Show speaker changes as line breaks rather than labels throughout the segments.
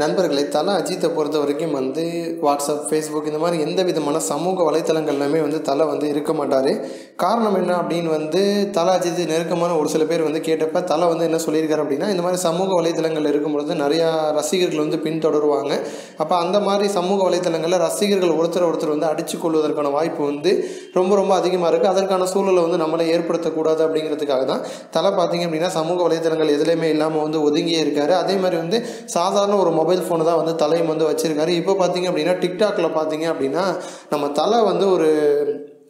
நண்பர்களே தலை அஜித்தை பொறுத்த வரைக்கும் வந்து வாட்ஸ்அப் ஃபேஸ்புக் இந்த மாதிரி எந்த விதமான சமூக வலைத்தளங்கள்லையுமே வந்து தலை வந்து இருக்க மாட்டார். காரணம் என்ன அப்படின்னு வந்து தலை அஜித் நெருக்கமான ஒரு சில பேர் வந்து கேட்டப்ப தலை வந்து என்ன சொல்லியிருக்காரு அப்படின்னா இந்த மாதிரி சமூக வலைத்தளங்கள் இருக்கும்பொழுது நிறையா ரசிகர்கள் வந்து பின்தொடருவாங்க. அப்போ அந்த மாதிரி சமூக வலைத்தளங்களில் ரசிகர்கள் ஒருத்தர் ஒருத்தர் வந்து அடித்து கொள்வதற்கான வாய்ப்பு வந்து ரொம்ப ரொம்ப அதிகமாக இருக்குது அதற்கான சூழலை வந்து நம்மளை ஏற்படுத்தக்கூடாது அப்படிங்கிறதுக்காக தான் தலை பார்த்தீங்க அப்படின்னா சமூக வலைத்தளங்கள் எதுலேயுமே இல்லாமல் வந்து ஒதுங்கியே இருக்காரு. அதே மாதிரி வந்து சாதாரண ஒரு மொபைல் மொபைல் ஃபோனை தான் வந்து தலையும் வந்து வச்சுருக்காரு. இப்போ பார்த்தீங்க அப்படின்னா டிக்டாக்ல பார்த்தீங்க அப்படின்னா நம்ம தலை வந்து ஒரு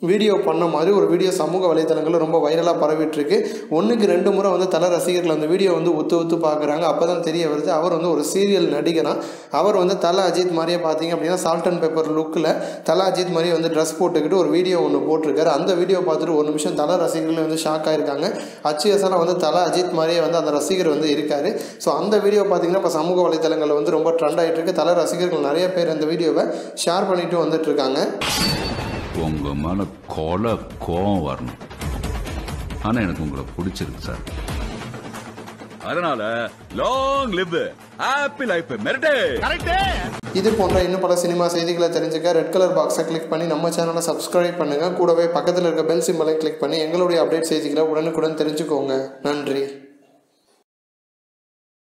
வீடியோ பண்ண மாதிரி ஒரு வீடியோ சமூக வலைத்தளங்களில் ரொம்ப வைரலாக பரவிட்டுருக்கு. ஒன்றுக்கு ரெண்டு முறை வந்து தலை ரசிகர்கள் அந்த வீடியோ வந்து ஒத்து ஒத்து பார்க்குறாங்க அப்போ தான் தெரிய வருது அவர் வந்து ஒரு சீரியல் நடிகராக அவர் வந்து தலை அஜித் மாதிரியே பார்த்தீங்க அப்படின்னா சால்ட் அண்ட் பேப்பர் லுக்கில் தலை அஜித் மாதிரியே வந்து ட்ரெஸ் போட்டுக்கிட்டு ஒரு வீடியோ ஒன்று போட்டிருக்காரு. அந்த வீடியோ பார்த்துட்டு ஒரு நிமிஷம் தலை ரசிகர்கள் வந்து ஷாக் ஆகிருக்காங்க அச்சுஎஸ்ஆர் வந்து தலை அஜித் மாதிரியே வந்து அந்த ரசிகர் வந்து இருக்கார். ஸோ அந்த வீடியோ பார்த்தீங்கன்னா இப்போ சமூக வலைத்தளங்களில் வந்து ரொம்ப ட்ரெண்ட் ஆகிட்டு இருக்கு தலை ரசிகர்கள் நிறைய பேர் அந்த வீடியோவை ஷேர் பண்ணிட்டு வந்துட்டு இருக்காங்க.
உங்க மேல கொலை கோவம் வரணும். ஆனா எனக்கு உங்களை பிடிச்சிருக்கு சார்.
அதனால லாங் லிவ் ஹாப்பி லைஃப் மெரிட்டே.
இது போன்ற இன்னும் பல சினிமா செய்திகளை தெரிஞ்சுக்க ரெட் கலர் பாக்ஸை கிளிக் பண்ணி நம்ம சேனலை சப்ஸ்கிரைப் பண்ணுங்கள் கூடவே பக்கத்தில் இருக்க பெல் சிம்பலை கிளிக் பண்ணி எங்களுடைய அப்டேட் செய்திகளை உடனுக்குடன் தெரிஞ்சுக்கோங்க. நன்றி.